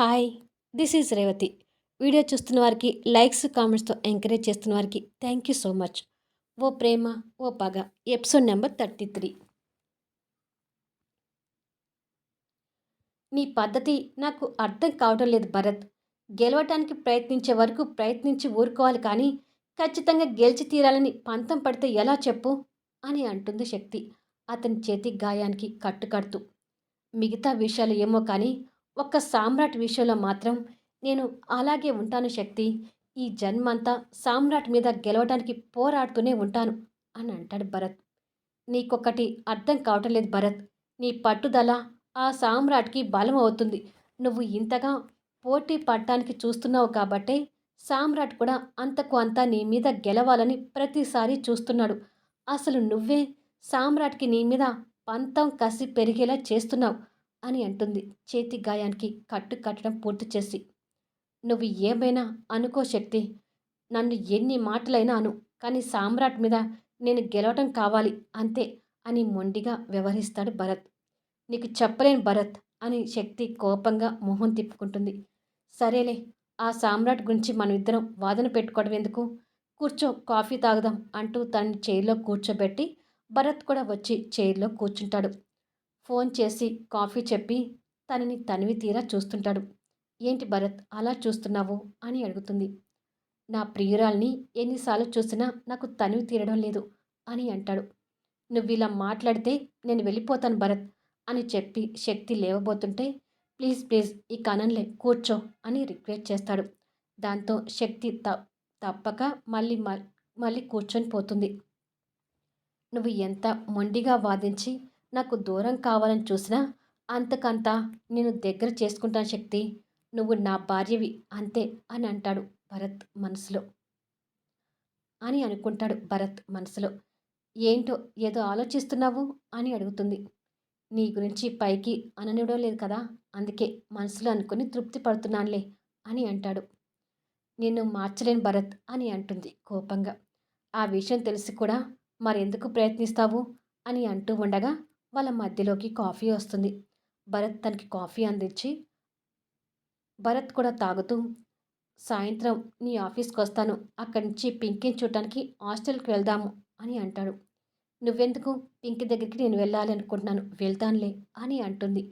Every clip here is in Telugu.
Hi this is Revathi. Video చూస్తున్న వారికి లైక్స్ కామెంట్స్తో ఎంకరేజ్ చేస్తున్న వారికి thank you so much. O Prema O Paga episode number thirty three. నీ పద్ధతి నాకు అర్థం కావడం లేదు భరత్. గెలవటానికి ప్రయత్నించే వరకు ప్రయత్నించి ఊరుకోవాలి కానీ ఖచ్చితంగా గెలిచి తీరాలని పంతం పడితే ఎలా చెప్పు? అని అంటుంది శక్తి అతని చేతి గాయానికి కట్టుకడుతూ. మిగతా విషయాలు ఏమో కానీ ఒక్క సామ్రాట్ విషయంలో మాత్రం నేను అలాగే ఉంటాను శక్తి. ఈ జన్మంతా సామ్రాట్ మీద గెలవడానికి పోరాడుతూనే ఉంటాను అని అంటాడు భరత్. నీకొకటి అర్థం కావటం లేదు భరత్. నీ పట్టుదల ఆ సామ్రాట్కి బలం అవుతుంది. నువ్వు ఇంతగా పోటీ పడటానికి చూస్తున్నావు కాబట్టే సామ్రాట్ కూడా అంతకు అంతా నీ మీద గెలవాలని ప్రతిసారి చూస్తున్నాడు. అసలు నువ్వే సామ్రాట్కి నీ మీద పంతం కసి పెరిగేలా చేస్తున్నావు. అని అంటుంది. చేతి గాయానికి కట్టు కట్టడం పూర్తి చేసి నువ్వు ఏమైనా అనుకో శక్తి నన్ను ఎన్ని మాటలైనా అను కానీ సామ్రాట్ మీద నేను గెలవటం కావాలి అంతే అని మొండిగా వ్యవహరిస్తాడు భరత్. నీకు చెప్పలేను భరత్ అని శక్తి కోపంగా మొహం తిప్పుకుంటుంది. సరేలే ఆ సామ్రాట్ గురించి మనం ఇద్దరం వాదన పెట్టుకోవడం ఎందుకు? కూర్చో కాఫీ తాగుదాం అంటూ తనని చైర్లో కూర్చోబెట్టి భరత్ కూడా వచ్చి చైర్లో కూర్చుంటాడు. ఫోన్ చేసి కాఫీ చెప్పి తనని తనివి తీరా చూస్తుంటాడు. ఏంటి భరత్ అలా చూస్తున్నావు? అని అడుగుతుంది. నా ప్రియురాల్ని ఎన్నిసార్లు చూసినా నాకు తనివి తీరడం లేదు అని అంటాడు. నువ్వు ఇలా మాట్లాడితే నేను వెళ్ళిపోతాను భరత్ అని చెప్పి శక్తి లేవబోతుంటే ప్లీజ్ ప్లీజ్ ఈ కనంలే కూర్చో అని రిక్వెస్ట్ చేస్తాడు. దాంతో శక్తి త తప్పక మళ్ళీ మళ్ళీ కూర్చొని పోతుంది. నువ్వు ఎంత మొండిగా వాదించి నాకు దూరం కావాలని చూసినా అంతకంత నేను దగ్గర చేసుకుంటాను శక్తి. నువ్వు నా భార్యవి అంతే అని అంటాడు భరత్ మనసులో. అని అనుకుంటాడు భరత్ మనసులో. ఏంటో ఏదో ఆలోచిస్తున్నావు? అని అడుగుతుంది. నీ గురించి పైకి అననివ్వడం లేదు కదా? అందుకే మనసులో అనుకుని తృప్తి పడుతున్నానులే అని అంటాడు. నిన్ను మార్చలేని భరత్ అని అంటుంది కోపంగా. ఆ విషయం తెలిసి కూడా మరెందుకు ప్రయత్నిస్తావు? అని అంటూ ఉండగా వాళ్ళ మధ్యలోకి కాఫీ వస్తుంది. భరత్ తనకి కాఫీ అందించి భరత్ కూడా తాగుతూ సాయంత్రం నీ ఆఫీస్కి వస్తాను అక్కడి నుంచి పింకిని చూడటానికి హాస్టల్కి వెళ్దాము అని అంటాడు. నువ్వెందుకు? పింకి దగ్గరికి నేను వెళ్ళాలి అనుకుంటున్నాను. వెళ్తానులే అని అంటుంది.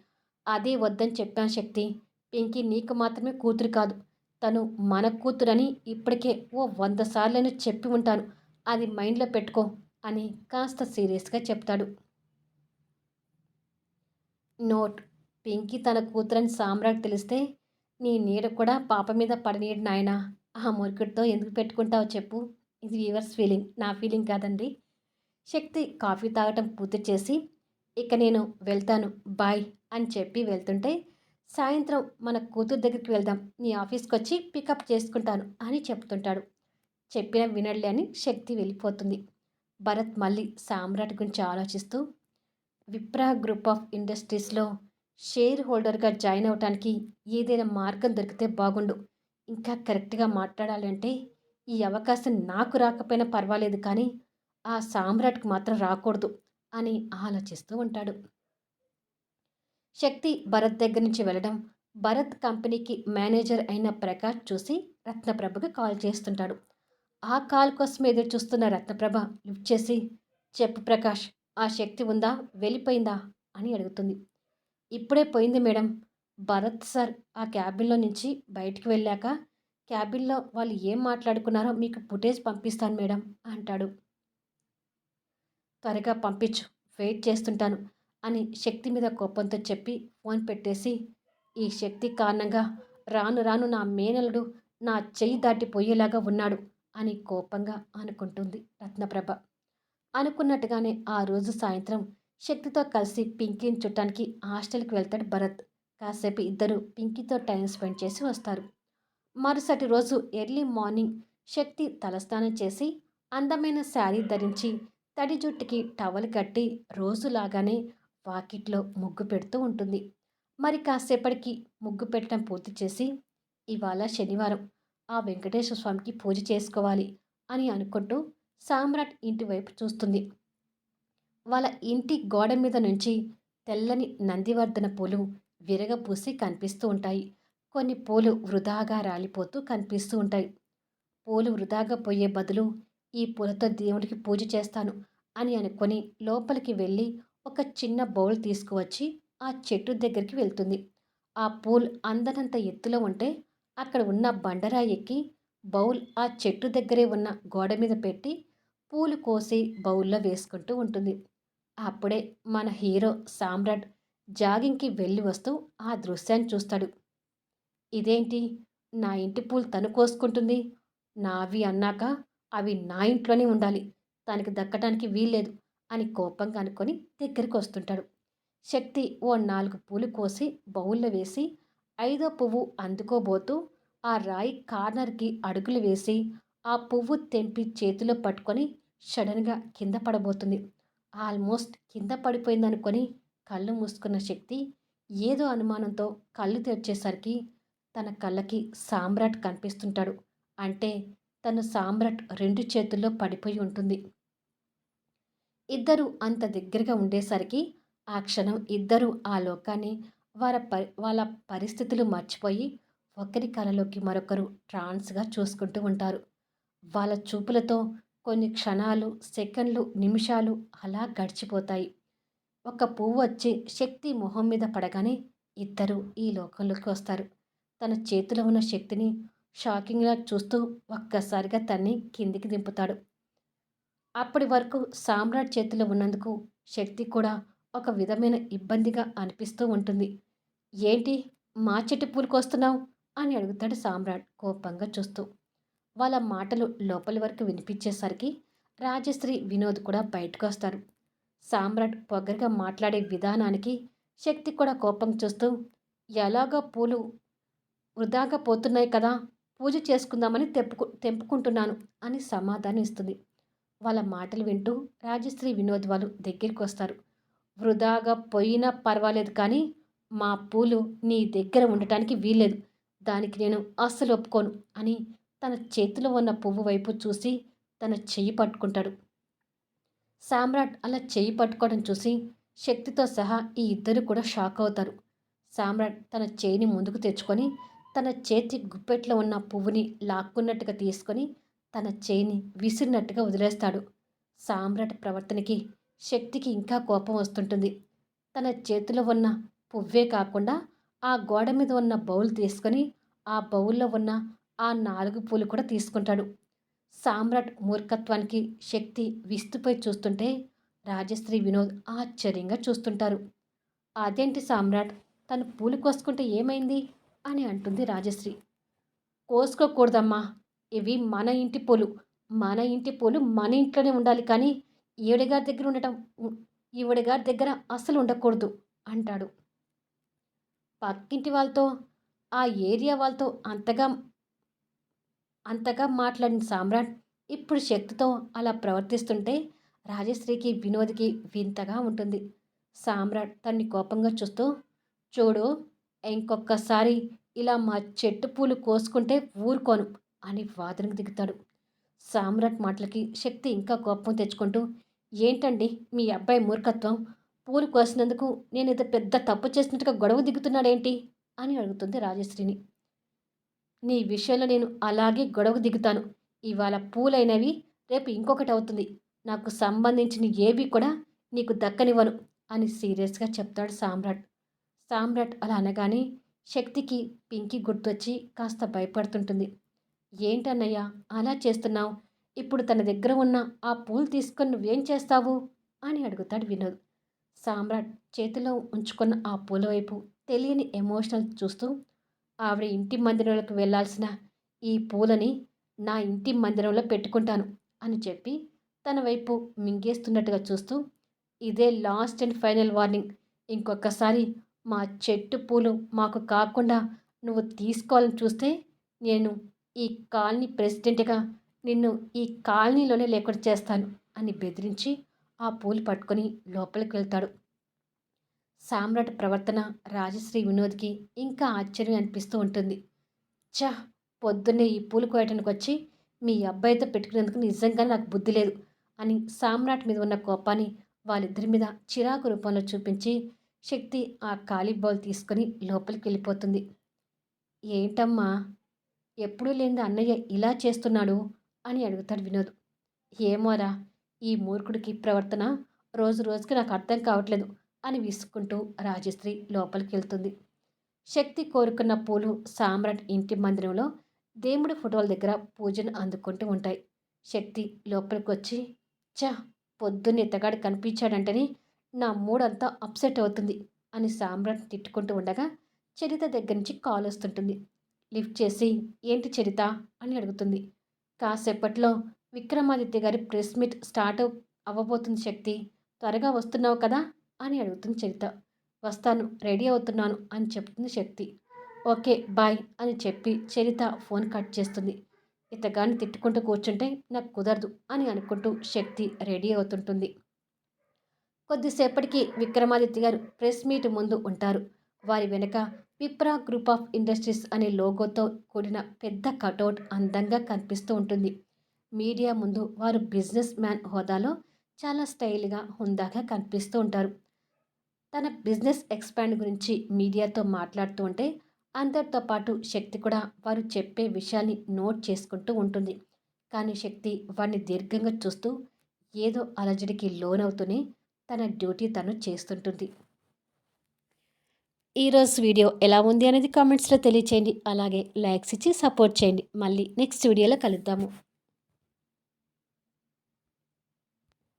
అదే వద్దని చెప్పాను శక్తి. పింకి నీకు మాత్రమే కూతురు కాదు. తను మన కూతురని ఇప్పటికే ఓ వంద సార్లైనా చెప్పి ఉంటాను. అది మైండ్లో పెట్టుకో అని కాస్త సీరియస్గా చెప్తాడు. నోట్. పింకీ తన కూతురని సామ్రాట్ తెలిస్తే నీ నీడ కూడా పాప మీద పడనీడు నాయన. ఆ మురికుడితో ఎందుకు పెట్టుకుంటావో చెప్పు. ఇది వ్యూవర్స్ ఫీలింగ్. నా ఫీలింగ్ కాదండి. శక్తి కాఫీ తాగటం పూర్తి చేసి ఇక నేను వెళ్తాను. బాయ్ అని చెప్పి వెళ్తుంటే సాయంత్రం మన కూతురు దగ్గరికి వెళ్దాం. నీ ఆఫీస్కి వచ్చి పికప్ చేసుకుంటాను అని చెప్తుంటాడు. చెప్పిన వినడ్లే అని శక్తి వెళ్ళిపోతుంది. భరత్ మళ్ళీ సామ్రాట్ గురించి ఆలోచిస్తూ విప్రా గ్రూప్ ఆఫ్ ఇండస్ట్రీస్లో షేర్ హోల్డర్గా జాయిన్ అవడానికి ఏదైనా మార్గం దొరికితే బాగుండు. ఇంకా కరెక్ట్గా మాట్లాడాలంటే ఈ అవకాశం నాకు రాకపోయినా పర్వాలేదు కానీ ఆ సామ్రాట్కి మాత్రం రాకూడదు అని ఆలోచిస్తూ ఉంటాడు. శక్తి భరత్ దగ్గర నుంచి వెళ్ళడం భరత్ కంపెనీకి మేనేజర్ అయిన ప్రకాష్ చూసి రత్నప్రభకు కాల్ చేస్తుంటాడు. ఆ కాల్ కోసం ఎదురు చూస్తున్న రత్నప్రభ లిఫ్ట్ చేసి చెప్పు ప్రకాష్ ఆ శక్తి ఉందా? వెళ్ళిపోయిందా అని అడుగుతుంది. ఇప్పుడే పోయింది మేడం. భరత్ సార్ ఆ క్యాబిన్లో నుంచి బయటికి వెళ్ళాక క్యాబిన్లో వాళ్ళు ఏం మాట్లాడుకున్నారో మీకు ఫుటేజ్ పంపిస్తాను మేడం అంటాడు. త్వరగా పంపించు వెయిట్ చేస్తుంటాను అని శక్తి మీద కోపంతో చెప్పి ఫోన్ పెట్టేసి ఈ శక్తి కారణంగా రాను రాను నా మేనలుడు నా చెయ్యి దాటిపోయేలాగా ఉన్నాడు అని కోపంగా అనుకుంటుంది రత్నప్రభ. అనుకున్నట్టుగానే ఆ రోజు సాయంత్రం శక్తితో కలిసి పింకీని చుట్టానికి హాస్టల్కి వెళ్తాడు భరత్. కాసేపు ఇద్దరు పింకీతో టైం స్పెండ్ చేసి వస్తారు. మరుసటి రోజు ఎర్లీ మార్నింగ్ శక్తి తలస్నానం చేసి అందమైన శారీ ధరించి తడి జుట్టుకి టవల్ కట్టి రోజులాగానే వాకిట్లో ముగ్గు పెడుతూ ఉంటుంది. మరి కాసేపటికి ముగ్గు పెట్టడం పూర్తి చేసి ఇవాళ శనివారం ఆ వెంకటేశ్వర స్వామికి పూజ చేసుకోవాలి అని అనుకుంటూ సామ్రాట్ ఇంటి వైపు చూస్తుంది. వాళ్ళ ఇంటి గోడ మీద నుంచి తెల్లని నందివర్ధన పూలు విరగపూసి కనిపిస్తూ ఉంటాయి. కొన్ని పూలు వృధాగా రాలిపోతూ కనిపిస్తూ ఉంటాయి. పూలు వృధాగా పోయే బదులు ఈ పూలతో దేవుడికి పూజ చేస్తాను అని అనుకొని లోపలికి వెళ్ళి ఒక చిన్న బౌల్ తీసుకువచ్చి ఆ చెట్టు దగ్గరికి వెళ్తుంది. ఆ పూల్ అందనంత ఎత్తులో ఉంటే అక్కడ ఉన్న బండరాయి ఎక్కి బౌల్ ఆ చెట్టు దగ్గరే ఉన్న గోడ మీద పెట్టి పూలు కోసి బౌల్లో వేసుకుంటూ ఉంటుంది. అప్పుడే మన హీరో సామ్రాట్ జాగింగ్కి వెళ్ళి వస్తూ ఆ దృశ్యాన్ని చూస్తాడు. ఇదేంటి? నా ఇంటి పూలు తను కోసుకుంటుంది. నావి అన్నాక అవి నా ఇంట్లోనే ఉండాలి. తనకి దక్కడానికి వీల్లేదు అని కోపంగా అనుకొని దగ్గరికి వస్తుంటాడు. శక్తి ఓ నాలుగు పూలు కోసి బౌల్లో వేసి ఐదో పువ్వు అందుకోబోతూ ఆ రాయి కార్నర్కి అడుగులు వేసి ఆ పువ్వు తెంపి చేతిలో పట్టుకొని సడన్గా కింద పడబోతుంది. ఆల్మోస్ట్ కింద పడిపోయిందనుకొని కళ్ళు మూసుకున్న శక్తి ఏదో అనుమానంతో కళ్ళు తెరిచేసరికి తన కళ్ళకి సామ్రాట్ కనిపిస్తుంటాడు. అంటే తను సామ్రాట్ రెండు చేతుల్లో పడిపోయి ఉంటుంది. ఇద్దరు అంత దగ్గరగా ఉండేసరికి ఆ క్షణం ఇద్దరు ఆ లోకాన్ని వారి పరి వాళ్ళ పరిస్థితులు మర్చిపోయి ఒకరి కళలోకి మరొకరు ట్రాన్స్గా చూసుకుంటూ ఉంటారు. వాళ్ళ చూపులతో కొన్ని క్షణాలు సెకండ్లు నిమిషాలు అలా గడిచిపోతాయి. ఒక పువ్వు వచ్చి శక్తి మొహం మీద పడగానే ఇద్దరు ఈ లోకంలోకి వస్తారు. తన చేతిలో ఉన్న శక్తిని షాకింగ్గా చూస్తూ ఒక్కసారిగా తన్ని కిందికి దింపుతాడు. అప్పటి వరకు సామ్రాట్ చేతిలో ఉన్నందుకు శక్తి కూడా ఒక విధమైన ఇబ్బందిగా అనిపిస్తూ ఉంటుంది. ఏంటి మా చెట్టు పూలుకొస్తున్నావు? అని అడుగుతాడు సామ్రాట్ కోపంగా చూస్తూ. వాళ్ళ మాటలు లోపలి వరకు వినిపించేసరికి రాజశ్రీ వినోద్ కూడా బయటకు వస్తారు సామ్రాట్ పొగరిగా మాట్లాడే విధానానికి శక్తి కూడా కోపం చూస్తూ ఎలాగో పూలు వృధాగా పోతున్నాయి కదా పూజ చేసుకుందామని తెప్పుకు తెంపుకుంటున్నాను అని సమాధానం ఇస్తుంది. వాళ్ళ మాటలు వింటూ రాజశ్రీ వినోద్ వాళ్ళు దగ్గరికి వస్తారు వృధాగా పోయినా పర్వాలేదు కానీ మా పూలు నీ దగ్గర ఉండటానికి వీల్లేదు. దానికి నేను అస్సలు ఒప్పుకోను అని తన చేతిలో ఉన్న పువ్వు వైపు చూసి తన చెయ్యి పట్టుకుంటాడు. సామ్రాట్ అలా చెయ్యి పట్టుకోవడం చూసి శక్తితో సహా ఈ ఇద్దరు కూడా షాక్ అవుతారు. సామ్రాట్ తన చేయిని ముందుకు తెచ్చుకొని తన చేతి గుప్పెట్లో ఉన్న పువ్వుని లాక్కున్నట్టుగా తీసుకొని తన చేయిని విసిరినట్టుగా వదిలేస్తాడు. సామ్రాట్ ప్రవర్తనకి శక్తికి ఇంకా కోపం వస్తుంటుంది. తన చేతిలో ఉన్న పువ్వే కాకుండా ఆ గోడ మీద ఉన్న బౌల్ తీసుకొని ఆ బౌల్లో ఉన్న ఆ నాలుగు పూలు కూడా తీసుకుంటాడు. సామ్రాట్ మూర్ఖత్వానికి శక్తి విస్తుపోయి చూస్తుంటే రాజశ్రీ వినోద్ ఆశ్చర్యంగా చూస్తుంటారు. అదేంటి సామ్రాట్ తను పూలు కోసుకుంటే ఏమైంది? అని అంటుంది రాజశ్రీ. కోసుకోకూడదమ్మా ఇవి మన ఇంటి పూలు. మన ఇంటి పూలు మన ఇంట్లోనే ఉండాలి కానీ ఈవిడగారి దగ్గర ఉండటం ఈవిడగారి దగ్గర అస్సలు ఉండకూడదు అంటాడు. పక్కింటి వాళ్ళతో ఆ ఏరియా వాళ్ళతో అంతగా అంతగా మాట్లాడిన సామ్రాట్ ఇప్పుడు శక్తితో అలా ప్రవర్తిస్తుంటే రాజశ్రీకి వినోద్కి వింతగా ఉంటుంది. సామ్రాట్ తన్ని కోపంగా చూస్తూ చూడు ఇంకొకసారి ఇలా మా చెట్టు పూలు కోసుకుంటే ఊరుకోను అని వాదనకు దిగుతాడు. సామ్రాట్ మాటలకి శక్తి ఇంకా కోపం తెచ్చుకుంటూ ఏంటండి మీ అబ్బాయి మూర్ఖత్వం? పూలు కోసినందుకు నేను ఇది పెద్ద తప్పు చేసినట్టుగా గొడవ దిగుతున్నాడేంటి? అని అడుగుతుంది రాజశ్రీని. నీ విషయంలో నేను అలాగే గొడవకు దిగుతాను. ఇవాళ పూలైనవి రేపు ఇంకొకటి అవుతుంది. నాకు సంబంధించిన ఏవి కూడా నీకు దక్కనివ్వను అని సీరియస్గా చెప్తాడు సామ్రాట్. సామ్రాట్ అలా అనగానే శక్తికి పింకి గుర్తొచ్చి కాస్త భయపడుతుంటుంది. ఏంటన్నయ్యా అలా చేస్తున్నావు? ఇప్పుడు తన దగ్గర ఉన్న ఆ పూలు తీసుకొని నువ్వేం చేస్తావు? అని అడుగుతాడు వినోద్. సామ్రాట్ చేతిలో ఉంచుకున్న ఆ పూల వైపు తెలియని ఎమోషనల్ చూస్తూ ఆవిడ ఇంటి మందిరంలోకి వెళ్ళాల్సిన ఈ పూలని నా ఇంటి మందిరంలో పెట్టుకుంటాను అని చెప్పి తన వైపు మింగేస్తున్నట్టుగా చూస్తూ ఇదే లాస్ట్ అండ్ ఫైనల్ వార్నింగ్. ఇంకొకసారి మా చెట్టు పూలు మాకు కాకుండా నువ్వు తీసుకోవాలని చూస్తే నేను ఈ కాలనీ ప్రెసిడెంట్గా నిన్ను ఈ కాలనీలోనే లేకుండా చేస్తాను అని బెదిరించి ఆ పూలు పట్టుకొని లోపలికి వెళ్తాడు. సామ్రాట్ ప్రవర్తన రాజశ్రీ వినోద్కి ఇంకా ఆశ్చర్యం అనిపిస్తూ ఉంటుంది. చా పొద్దున్నే ఈ పూలు కోయటానికి వచ్చి మీ అబ్బాయితో పెట్టుకునేందుకు నిజంగా నాకు బుద్ధి లేదు అని సామ్రాట్ మీద ఉన్న కోపాన్ని వాళ్ళిద్దరి మీద చిరాకు రూపంలో చూపించి శక్తి ఆ ఖాళీ బౌల్ తీసుకొని లోపలికి వెళ్ళిపోతుంది. ఏంటమ్మా? ఎప్పుడూ లేని అన్నయ్య ఇలా చేస్తున్నాడు అని అడుగుతాడు వినోద్. ఏమోరా ఈ మూర్ఖుడికి ప్రవర్తన రోజు రోజుకి నాకు అర్థం కావట్లేదు. అని విసుక్కుంటూ రాజశ్రీ లోపలికి వెళ్తుంది శక్తి కోరుకున్న పూలు సామ్రాట్ ఇంటి మందిరంలో దేవుడి ఫోటోల దగ్గర పూజను అందుకుంటూ ఉంటాయి. శక్తి లోపలికి వచ్చి చా పొద్దున్న ఇతగాడు కనిపించాడంటేనే నా మూడంతా అప్సెట్ అవుతుంది అని సామ్రాట్ తిట్టుకుంటూ ఉండగా చరిత దగ్గర నుంచి కాల్ వస్తుంటుంది. లిఫ్ట్ చేసి ఏంటి చరిత? అని అడుగుతుంది. కాసేపట్లో విక్రమాదిత్య గారి ప్రెస్ మీట్ స్టార్ట్ అవ్వబోతుంది శక్తి. త్వరగా వస్తున్నావు కదా అని అడుగుతుంది చరిత. వస్తాను రెడీ అవుతున్నాను అని చెప్తుంది శక్తి. ఓకే బాయ్ అని చెప్పి చరిత ఫోన్ కట్ చేస్తుంది. ఇతగాన్ని తిట్టుకుంటూ కూర్చుంటే నాకు కుదరదు అని అనుకుంటూ శక్తి రెడీ అవుతుంటుంది. కొద్దిసేపటికి విక్రమాదిత్య గారు ప్రెస్ మీట్ ముందు ఉంటారు. వారి వెనుక విప్రా గ్రూప్ ఆఫ్ ఇండస్ట్రీస్ అనే లోగోతో కూడిన పెద్ద కటౌట్ అందంగా కనిపిస్తూ ఉంటుంది. మీడియా ముందు వారు బిజినెస్ మ్యాన్ హోదాలో చాలా స్టైల్గా హుందాగా కనిపిస్తూ ఉంటారు. తన బిజినెస్ ఎక్స్పాండ్ గురించి మీడియాతో మాట్లాడుతూ ఉంటే అందరితో పాటు శక్తి కూడా వారు చెప్పే విషయాన్ని నోట్ చేసుకుంటూ ఉంటుంది. కానీ శక్తి వారిని దీర్ఘంగా చూస్తూ ఏదో అలజడికి లోనవుతూనే తన డ్యూటీ తను చేస్తుంటుంది. ఈరోజు వీడియో ఎలా ఉంది అనేది కామెంట్స్లో తెలియచేయండి. అలాగే లైక్స్ ఇచ్చి సపోర్ట్ చేయండి. మళ్ళీ నెక్స్ట్ వీడియోలో కలుద్దాము.